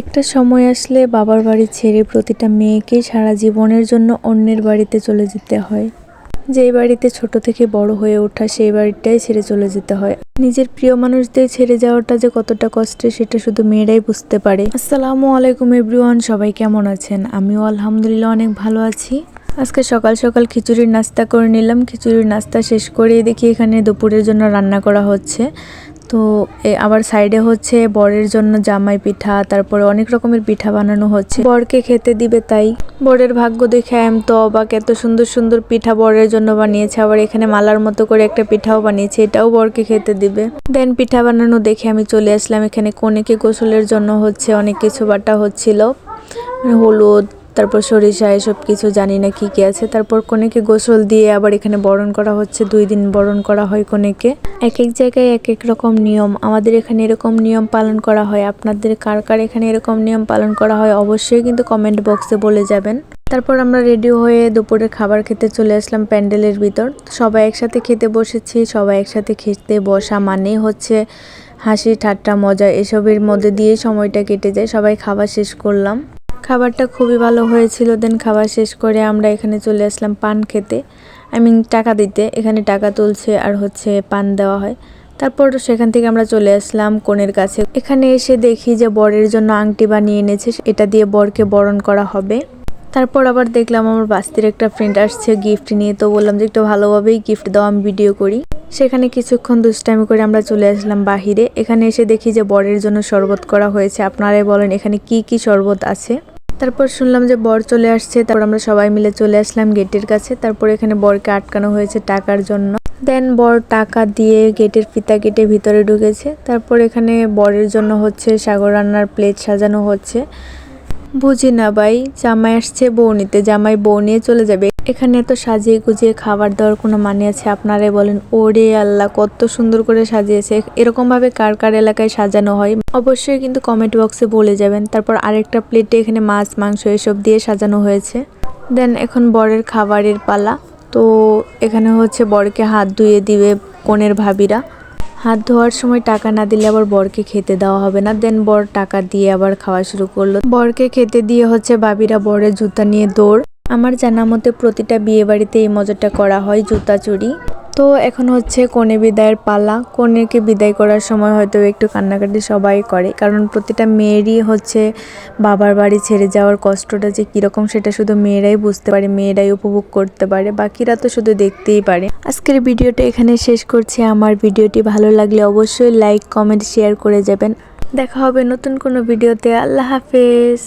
একটা সময় আসলে বাবার বাড়ি ছেড়ে প্রতিটা মেয়েকেই সারা জীবনের জন্য অন্যের বাড়িতে চলে যেতে হয়। যেই বাড়িতে ছোট থেকে বড় হয়ে ওঠা সেই বাড়িটাই ছেড়ে চলে যেতে হয়। নিজের প্রিয় মানুষদের ছেড়ে যাওয়াটা যে কতটা কষ্টের সেটা শুধু মেয়েরাই বুঝতে পারে। আসসালামু আলাইকুম এভরিওয়ান, সবাই কেমন আছেন? আমিও আলহামদুলিল্লাহ অনেক ভালো আছি। আজকে সকাল সকাল খিচুড়ির নাস্তা করে নিলাম। খিচুড়ির নাস্তা শেষ করেই দেখি এখানে দুপুরের জন্য রান্না করা হচ্ছে। তো আবার সাইডে হচ্ছে বরের জন্য জামাই পিঠা, তারপরে অনেক রকমের পিঠা বানানো হচ্ছে। বরকে খেতে দিবে তাই। বরের ভাগ্য দেখে আমি তো অবাক, এত সুন্দর সুন্দর পিঠা বরের জন্য বানিয়েছে, আবার এখানে মালার মতো করে একটা পিঠাও বানিয়েছে, এটাও বরকে খেতে দিবে। দেন পিঠা বানানো দেখে আমি চলে আসলাম, এখানে কনেকে গোসলের জন্য হচ্ছে অনেক কিছু বাটা হচ্ছিল। মানে হলুদ তারপর সরিষা, এসব কিছু জানি না কি কি আছে। তারপর কনেকে গোসল দিয়ে আবার এখানে বরণ করা হচ্ছে, দুই দিন বরণ করা হয় কনেকে। এক এক জায়গায় এক এক রকম নিয়ম। আমাদের এখানে এরকম নিয়ম পালন করা হয়। আপনাদের কার কার এখানে এরকম নিয়ম পালন করা হয় অবশ্যই কিন্তু কমেন্ট বক্সে বলে যাবেন। তারপর আমরা রেডি হয়ে দুপুরে খাবার খেতে চলে আসলাম প্যান্ডেলের ভিতর। সবাই একসাথে খেতে বসেছি। সবাই একসাথে খেতে বসা মানেই হচ্ছে হাসি, ঠাট্টা, মজা, এসবের মধ্যে দিয়ে সময়টা কেটে যায়। সবাই খাবার শেষ করলাম। খাবারটা খুবই ভালো হয়েছিল। দেন খাবার শেষ করে আমরা এখানে চলে আসলাম পান খেতে। আই মিন টাকা দিতে। এখানে টাকা তুলছে আর হচ্ছে পান দেওয়া হয়। তারপর সেখান থেকে আমরা চলে আসলাম কনের কাছে। এখানে এসে দেখি যে বরের জন্য আংটি বানিয়ে এনেছে। এটা দিয়ে বরকে বরণ করা হবে। তারপর আবার দেখলাম আমার বাস্তির একটা ফ্রেন্ড আসছে গিফট নিয়ে। তো বললাম যে একটু ভালোভাবেই গিফট দাও, আমি ভিডিও করি। সেখানে কিছুক্ষণ দুষ্টামি করে আমরা চলে আসলাম বাহিরে। এখানে এসে দেখি যে বরের জন্য শরবত করা হয়েছে। আপনারাই বলেন এখানে কি কি শরবত আছে। তারপর শুনলাম যে বর চলে আসছে, তারপর আমরা সবাই মিলে চলে আসলাম গেটের কাছে। তারপর এখানে বরকে আটকানো হয়েছে টাকার জন্য। দেন বর টাকা দিয়ে গেটের ফিতা কেটে ভিতরে ঢুকেছে। তারপর এখানে বরের জন্য হচ্ছে সাগর রান্নার প্লেট সাজানো হচ্ছে। বুঝি না ভাই, জামাই আসছে বউ নিতে। জামাই বউ নিয়ে চলে যাবে। এখানে তো সাজিয়ে গুজিয়ে খাবার দেওয়ার কোনো মানে আছে? আপনারাই বলেন, ওরে আল্লাহ, কত সুন্দর করে সাজিয়েছে। এরকমভাবে কার কার এলাকায় সাজানো হয়? অবশ্যই কিন্তু কমেন্ট বক্সে বলে যাবেন। তারপর আরেকটা প্লেটে এখানে মাছ, মাংস এসব দিয়ে সাজানো হয়েছে। দেন এখন বরের খাবারের পালা। তো এখানে হচ্ছে বরকে হাত ধুয়ে দিবে কনের ভাবিরা। হাত ধোয়ার সময় টাকা না দিলে আবার বরকে খেতে দেওয়া হবে না। দেন বর টাকা দিয়ে আবার খাওয়া শুরু করল। বরকে খেতে দিয়ে হচ্ছে ভাবিরা বরের জুতা নিয়ে দৌড়। আমার জানা মতে প্রতিটা বিয়ে বাড়িতে এই মজাটা করা হয়, জুতা চুরি তো এখন হচ্ছে কনে বিদায়ের পালা। কনেকে বিদায় করার সময় হয়তো একটু কান্নাকাটি সবাই করে, কারণ প্রতিটা মেয়েরই হচ্ছে বাবার বাড়ি ছেড়ে যাওয়ার কষ্টটা যে কীরকম সেটা শুধু মেয়েরাই বুঝতে পারে, মেয়েরাই উপভোগ করতে পারে, বাকিরা তো শুধু দেখতেই পারে। আজকের ভিডিওটা এখানে শেষ করছি। আমার ভিডিওটি ভালো লাগলে অবশ্যই লাইক, কমেন্ট, শেয়ার করে যাবেন। দেখা হবে নতুন কোনো ভিডিওতে। আল্লাহ হাফেজ।